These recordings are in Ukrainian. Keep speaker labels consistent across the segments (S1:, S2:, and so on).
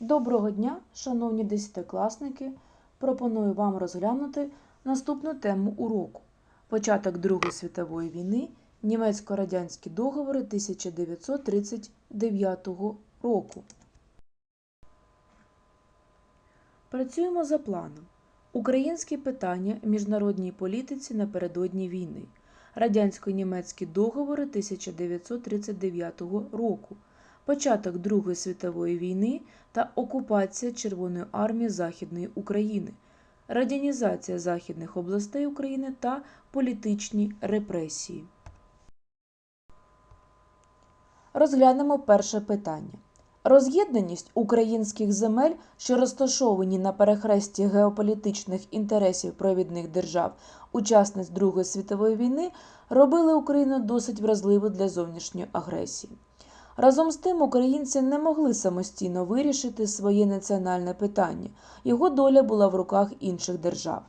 S1: Доброго дня, шановні десятикласники! Пропоную вам розглянути наступну тему уроку Початок Другої світової війни, німецько-радянські договори 1939 року. Працюємо за планом. Українські питання міжнародній політиці напередодні війни. Радянсько-німецькі договори 1939 року. Початок Другої світової війни та окупація Червоної армії Західної України, радянізація західних областей України та політичні репресії. Розглянемо перше питання. Роз'єднаність українських земель, що розташовані на перехресті геополітичних інтересів провідних держав, учасниць Другої світової війни, робили Україну досить вразливою для зовнішньої агресії. Разом з тим українці не могли самостійно вирішити своє національне питання, його доля була в руках інших держав.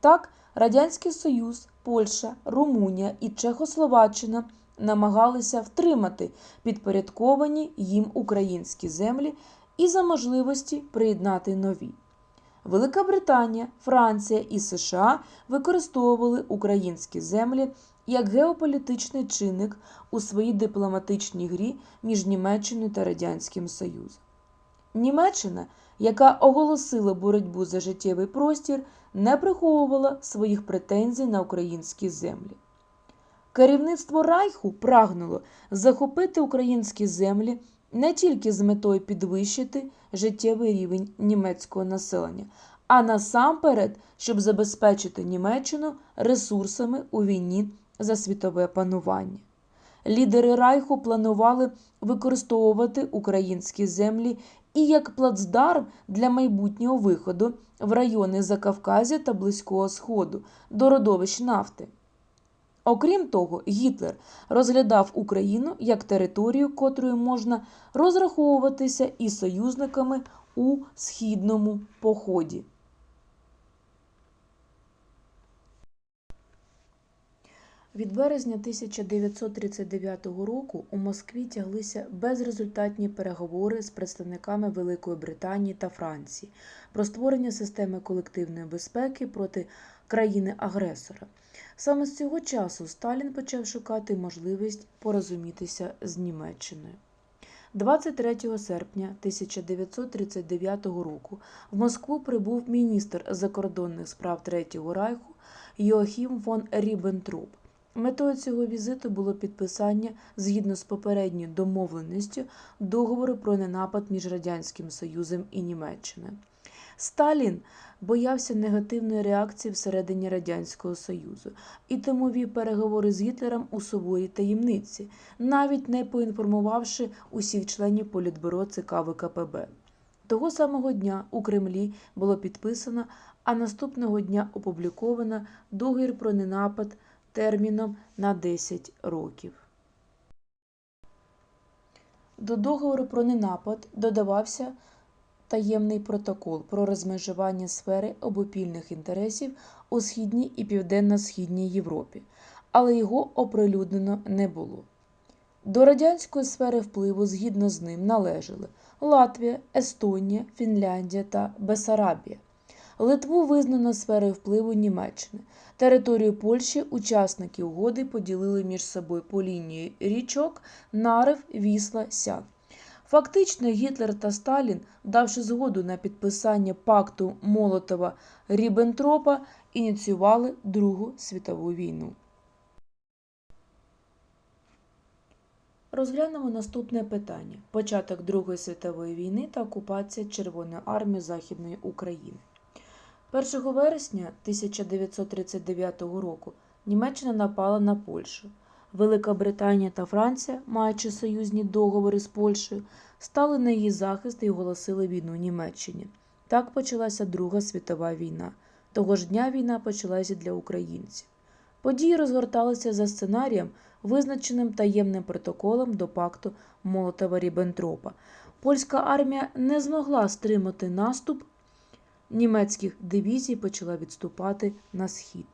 S1: Так, Радянський Союз, Польща, Румунія і Чехословаччина намагалися втримати підпорядковані їм українські землі і за можливості приєднати нові. Велика Британія, Франція і США використовували українські землі як геополітичний чинник у своїй дипломатичній грі між Німеччиною та Радянським Союзом. Німеччина, яка оголосила боротьбу за життєвий простір, не приховувала своїх претензій на українські землі. Керівництво Райху прагнуло захопити українські землі не тільки з метою підвищити життєвий рівень німецького населення, а насамперед, щоб забезпечити Німеччину ресурсами у війні за світове панування. Лідери Райху планували використовувати українські землі і як плацдарм для майбутнього виходу в райони Закавказя та Близького Сходу до родовищ нафти. Окрім того, Гітлер розглядав Україну як територію, котрою можна розраховуватися і союзниками у східному поході. Від березня 1939 року у Москві тяглися безрезультатні переговори з представниками Великої Британії та Франції про створення системи колективної безпеки проти країни-агресора. Саме з цього часу Сталін почав шукати можливість порозумітися з Німеччиною. 23 серпня 1939 року в Москву прибув міністр закордонних справ Третього Райху Йоахім фон Ріббентроп. Метою цього візиту було підписання, згідно з попередньою домовленістю, договору про ненапад між Радянським Союзом і Німеччиною. Сталін боявся негативної реакції всередині Радянського Союзу і тому вів переговори з Гітлером у суворій таємниці, навіть не поінформувавши усіх членів Політбюро ЦК ВКПБ. Того самого дня у Кремлі було підписано, а наступного дня опубліковано договір про ненапад терміном на 10 років. До договору про ненапад додавався таємний протокол про розмежування сфери обопільних інтересів у Східній і Південно-Східній Європі, але його оприлюднено не було. До радянської сфери впливу згідно з ним належали Латвія, Естонія, Фінляндія та Бесарабія. Литву визнано сферою впливу Німеччини. Територію Польщі учасники угоди поділили між собою по лінії річок Нарев, Вісла, Сян. Фактично, Гітлер та Сталін, давши згоду на підписання пакту Молотова Ріббентропа, ініціювали Другу світову війну. Розглянемо наступне питання: початок Другої світової війни та окупація Червоної армії Західної України. 1 вересня 1939 року Німеччина напала на Польщу. Велика Британія та Франція, маючи союзні договори з Польщею, стали на її захист і оголосили війну Німеччині. Так почалася Друга світова війна. Того ж дня війна почалася для українців. Події розгорталися за сценарієм, визначеним таємним протоколом до пакту Молотова Ріббентропа. Польська армія не змогла стримати наступ німецьких дивізій почала відступати на схід.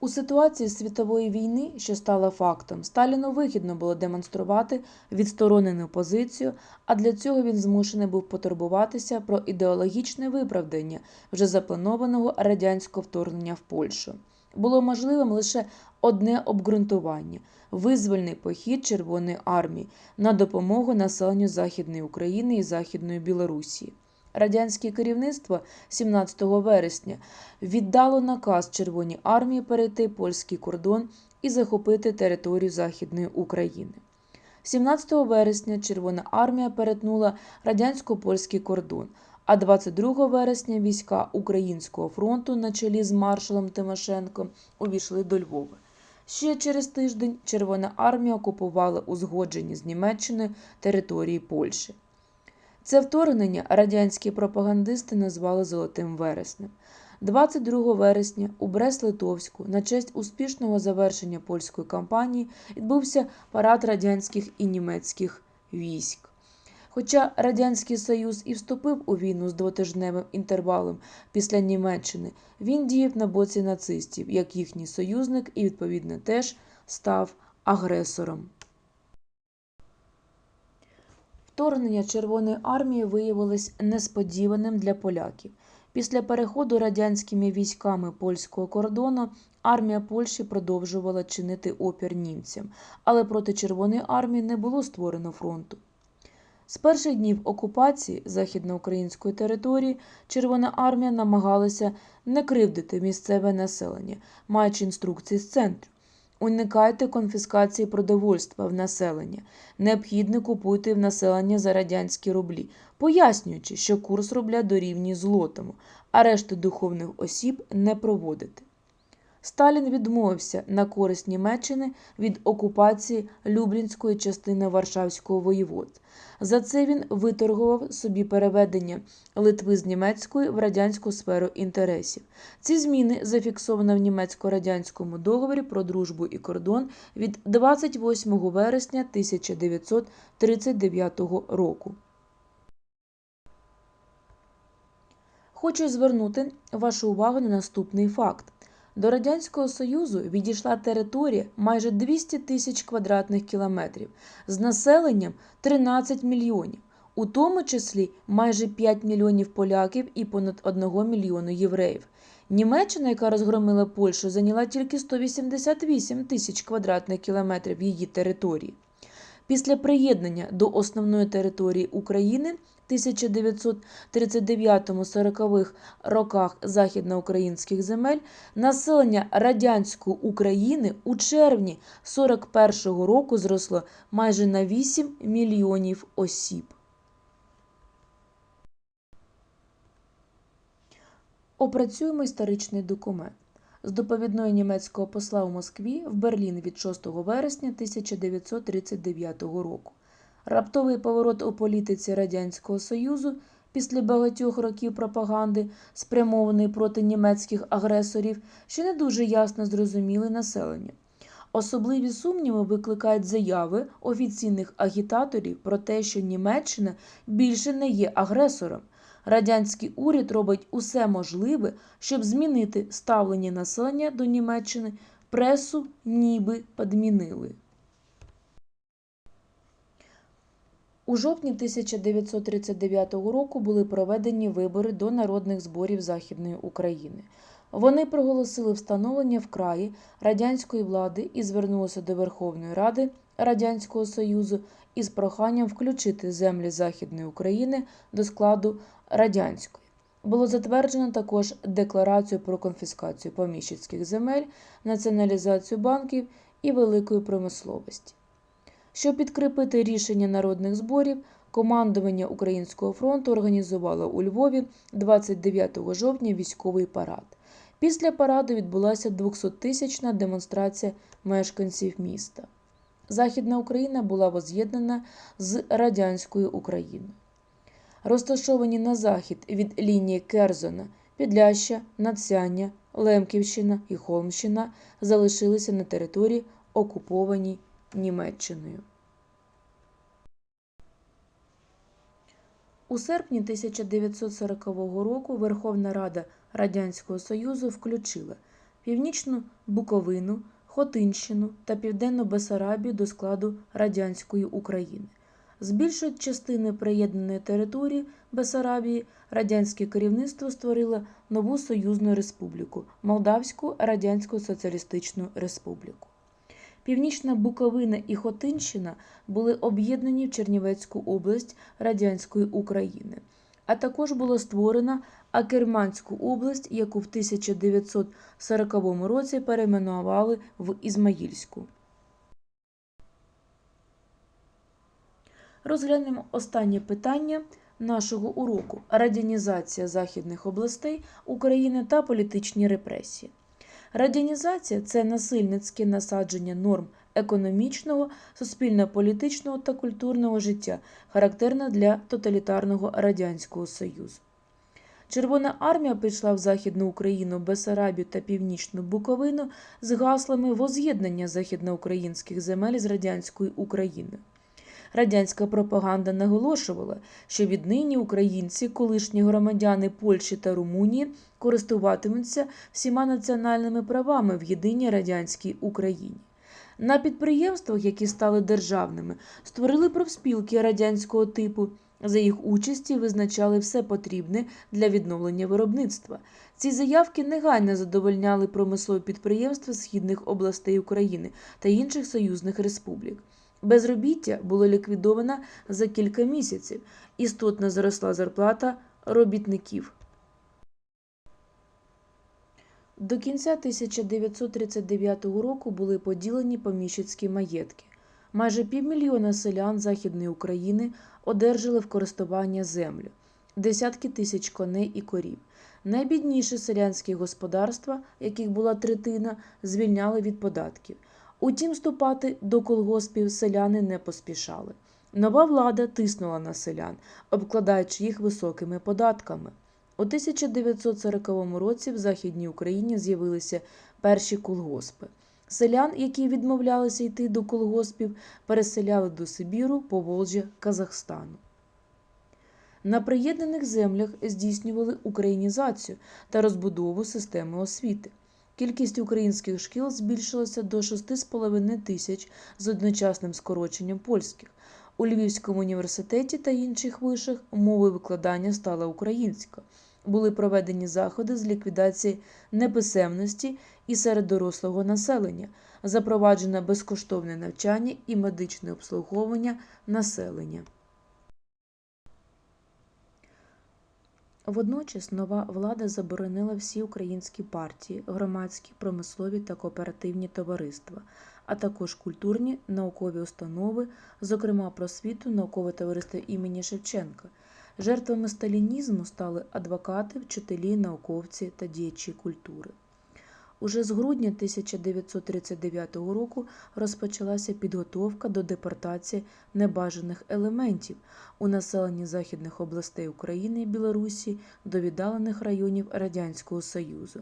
S1: У ситуації світової війни, що стала фактом, Сталіну вигідно було демонструвати відсторонену позицію, а для цього він змушений був потурбуватися про ідеологічне виправдання вже запланованого радянського вторгнення в Польщу. Було можливим лише одне обґрунтування визвольний похід Червоної армії на допомогу населенню Західної України і Західної Білорусі. Радянське керівництво 17 вересня віддало наказ Червоній армії перейти польський кордон і захопити територію Західної України. 17 вересня Червона армія перетнула радянсько-польський кордон, а 22 вересня війська Українського фронту на чолі з маршалом Тимошенко увійшли до Львова. Ще через тиждень Червона армія окупувала узгоджені з Німеччиною території Польщі. Це вторгнення радянські пропагандисти назвали Золотим вереснем. 22 вересня у Брест-Литовську на честь успішного завершення польської кампанії відбувся парад радянських і німецьких військ. Хоча Радянський Союз і вступив у війну з двотижневим інтервалом після Німеччини, він діяв на боці нацистів, як їхній союзник, і, відповідно, теж став агресором. Вторгнення Червоної армії виявилось несподіваним для поляків. Після переходу радянськими військами польського кордону армія Польщі продовжувала чинити опір німцям, але проти Червоної армії не було створено фронту. З перших днів окупації західноукраїнської території Червона армія намагалася не кривдити місцеве населення, маючи інструкції з центру. Уникайте конфіскації продовольства в населення. Необхідно купуйте в населення за радянські рублі, пояснюючи, що курс рубля дорівнює злотому, а решти духовних осіб не проводити. Сталін відмовився на користь Німеччини від окупації Люблінської частини Варшавського воєвод. За це він виторгував собі переведення Литви з німецької в радянську сферу інтересів. Ці зміни зафіксовано в німецько-радянському договорі про дружбу і кордон від 28 вересня 1939 року. Хочу звернути вашу увагу на наступний факт. До Радянського Союзу відійшла територія майже 200 тисяч квадратних кілометрів з населенням 13 мільйонів, у тому числі майже 5 мільйонів поляків і понад 1 мільйону євреїв. Німеччина, яка розгромила Польщу, зайняла тільки 188 тисяч квадратних кілометрів її території. Після приєднання до основної території України 1939-40-х роках західноукраїнських земель населення радянської України у червні 41-го року зросло майже на 8 мільйонів осіб. Опрацюємо історичний документ. З доповідної німецького посла у Москві в Берлін від 6 вересня 1939 року. Раптовий поворот у політиці Радянського Союзу після багатьох років пропаганди, спрямованої проти німецьких агресорів, ще не дуже ясно зрозуміли населення. Особливі сумніви викликають заяви офіційних агітаторів про те, що Німеччина більше не є агресором. Радянський уряд робить усе можливе, щоб змінити ставлення населення до Німеччини, пресу ніби підмінили. У жовтні 1939 року були проведені вибори до народних зборів Західної України. Вони проголосили встановлення в краї радянської влади і звернулися до Верховної Ради Радянського Союзу із проханням включити землі Західної України до складу радянської. Було затверджено також декларацію про конфіскацію поміщицьких земель, націоналізацію банків і великої промисловості. Щоб підкріпити рішення народних зборів, командування Українського фронту організувало у Львові 29 жовтня військовий парад. Після параду відбулася 200-тисячна демонстрація мешканців міста. Західна Україна була воз'єднана з радянською Україною. Розташовані на захід від лінії Керзона, Підляща, Надсяння, Лемківщина і Холмщина залишилися на території, окупованій Німеччиною. У серпні 1940 року Верховна Рада Радянського Союзу включила Північну Буковину, Хотинщину та Південну Бесарабію до складу радянської України. З більшої частини приєднаної території Бесарабії радянське керівництво створило нову союзну республіку Молдавську Радянську Соціалістичну Республіку. Північна Буковина і Хотинщина були об'єднані в Чернівецьку область радянської України, а також було створено Акерманську область, яку в 1940 році перейменували в Ізмаїльську. Розглянемо останнє питання нашого уроку радянізація західних областей України та політичні репресії. Радянізація це насильницьке насадження норм економічного, суспільно-політичного та культурного життя, характерне для тоталітарного радянського союзу. Червона армія прийшла в Західну Україну, Бесарабію та Північну Буковину з гаслами воз'єднання західноукраїнських земель з радянською Україною. Радянська пропаганда наголошувала, що віднині українці, колишні громадяни Польщі та Румунії, користуватимуться всіма національними правами в єдиній радянській Україні. На підприємствах, які стали державними, створили профспілки радянського типу. За їх участі визначали все потрібне для відновлення виробництва. Ці заявки негайно задовольняли промислові підприємства східних областей України та інших союзних республік. Безробіття було ліквідовано за кілька місяців, істотно зросла зарплата робітників. До кінця 1939 року були поділені поміщицькі маєтки. Майже півмільйона селян Західної України одержали в користування землю, десятки тисяч коней і корів. Найбідніші селянські господарства, яких була третина, звільняли від податків. Утім, вступати до колгоспів селяни не поспішали. Нова влада тиснула на селян, обкладаючи їх високими податками. У 1940 році в Західній Україні з'явилися перші колгоспи. Селян, які відмовлялися йти до колгоспів, переселяли до Сибіру, Поволжя, Казахстану. На приєднаних землях здійснювали українізацію та розбудову системи освіти. Кількість українських шкіл збільшилася до 6,5 тисяч з одночасним скороченням польських. У Львівському університеті та інших вишах мовою викладання стала українська. Були проведені заходи з ліквідації неписемності і серед дорослого населення, запроваджено безкоштовне навчання і медичне обслуговування населення. Водночас нова влада заборонила всі українські партії, громадські, промислові та кооперативні товариства, а також культурні наукові установи, зокрема просвіту, наукове товариство імені Шевченка. Жертвами сталінізму стали адвокати, вчителі, науковці та діячі культури. Уже з грудня 1939 року розпочалася підготовка до депортації небажаних елементів у населенні західних областей України і Білорусі до віддалених районів Радянського Союзу.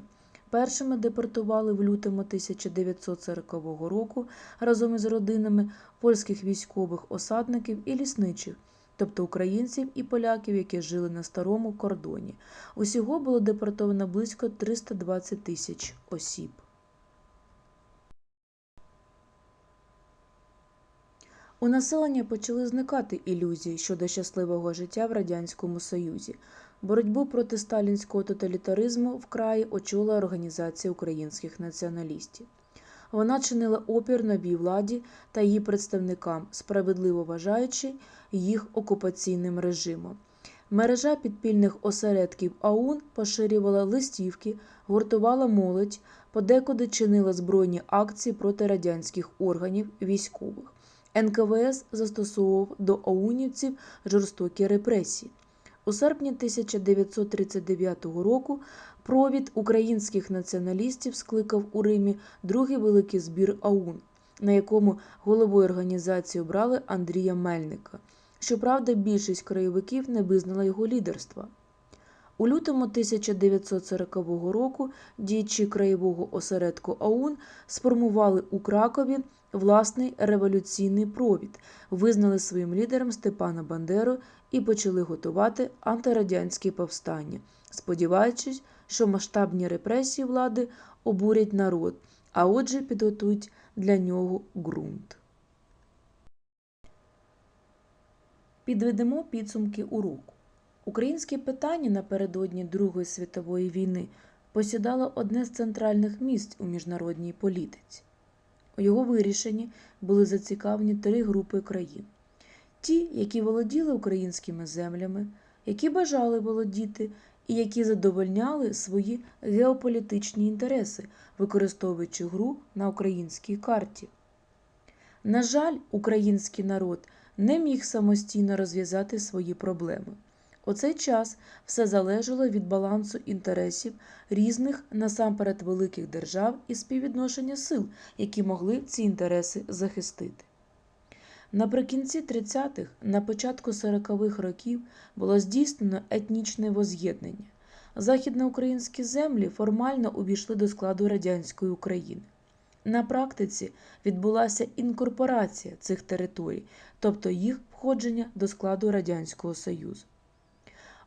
S1: Першими депортували в лютому 1940 року разом із родинами польських військових осадників і лісничих, тобто українців і поляків, які жили на старому кордоні. Усього було депортовано близько 320 тисяч осіб. У населення почали зникати ілюзії щодо щасливого життя в Радянському Союзі. Боротьбу проти сталінського тоталітаризму в краї очолила Організація українських націоналістів. Вона чинила опір новій владі та її представникам, справедливо вважаючи їх окупаційним режимом. Мережа підпільних осередків АУН поширювала листівки, гуртувала молодь, подекуди чинила збройні акції проти радянських органів військових. НКВС застосовував до аунівців жорстокі репресії. У серпні 1939 року провід українських націоналістів скликав у Римі другий великий збір АУН, на якому головою організації обрали Андрія Мельника. Щоправда, більшість краєвиків не визнала його лідерства. У лютому 1940 року діячі краєвого осередку АУН сформували у Кракові власний революційний провід, визнали своїм лідером Степана Бандеру і почали готувати антирадянські повстання, сподіваючись, що масштабні репресії влади обурять народ, а отже підготують для нього ґрунт. Підведемо підсумки уроку. Українське питання напередодні Другої світової війни посідало одне з центральних місць у міжнародній політиці. У його вирішенні були зацікавлені три групи країн: ті, які володіли українськими землями, які бажали володіти, і які задовольняли свої геополітичні інтереси, використовуючи гру на українській карті. На жаль, український народ не міг самостійно розв'язати свої проблеми. У цей час все залежало від балансу інтересів різних насамперед великих держав і співвідношення сил, які могли ці інтереси захистити. Наприкінці 30-х, на початку 40-х років було здійснено етнічне воз'єднання. Західноукраїнські землі формально увійшли до складу радянської України. На практиці відбулася інкорпорація цих територій, тобто їх входження до складу Радянського Союзу.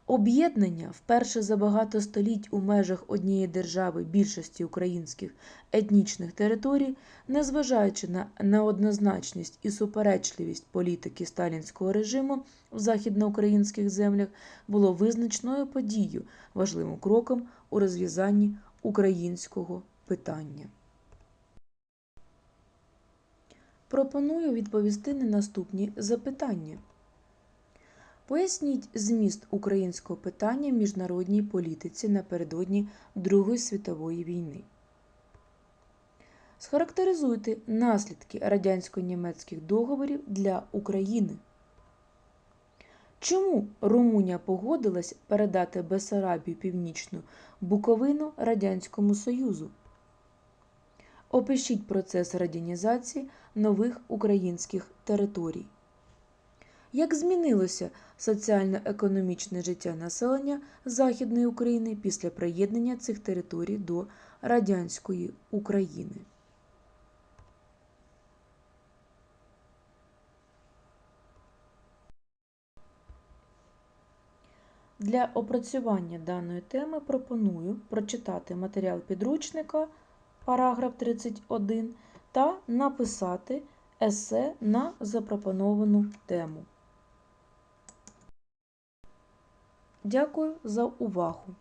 S1: Об'єднання вперше за багато століть у межах однієї держави більшості українських етнічних територій, незважаючи на неоднозначність і суперечливість політики сталінського режиму в західноукраїнських землях, було визначною подією, важливим кроком у розв'язанні українського питання. Пропоную відповісти на наступні запитання. Поясніть зміст українського питання в міжнародній політиці напередодні Другої світової війни. Схарактеризуйте наслідки радянсько-німецьких договорів для України. Чому Румунія погодилась передати Бесарабію Північну Буковину Радянському Союзу? Опишіть процес радянізації нових українських територій. Як змінилося соціально-економічне життя населення Західної України після приєднання цих територій до радянської України? Для опрацювання даної теми пропоную прочитати матеріал підручника, параграф 31, та написати есе на запропоновану тему. Дякую за увагу!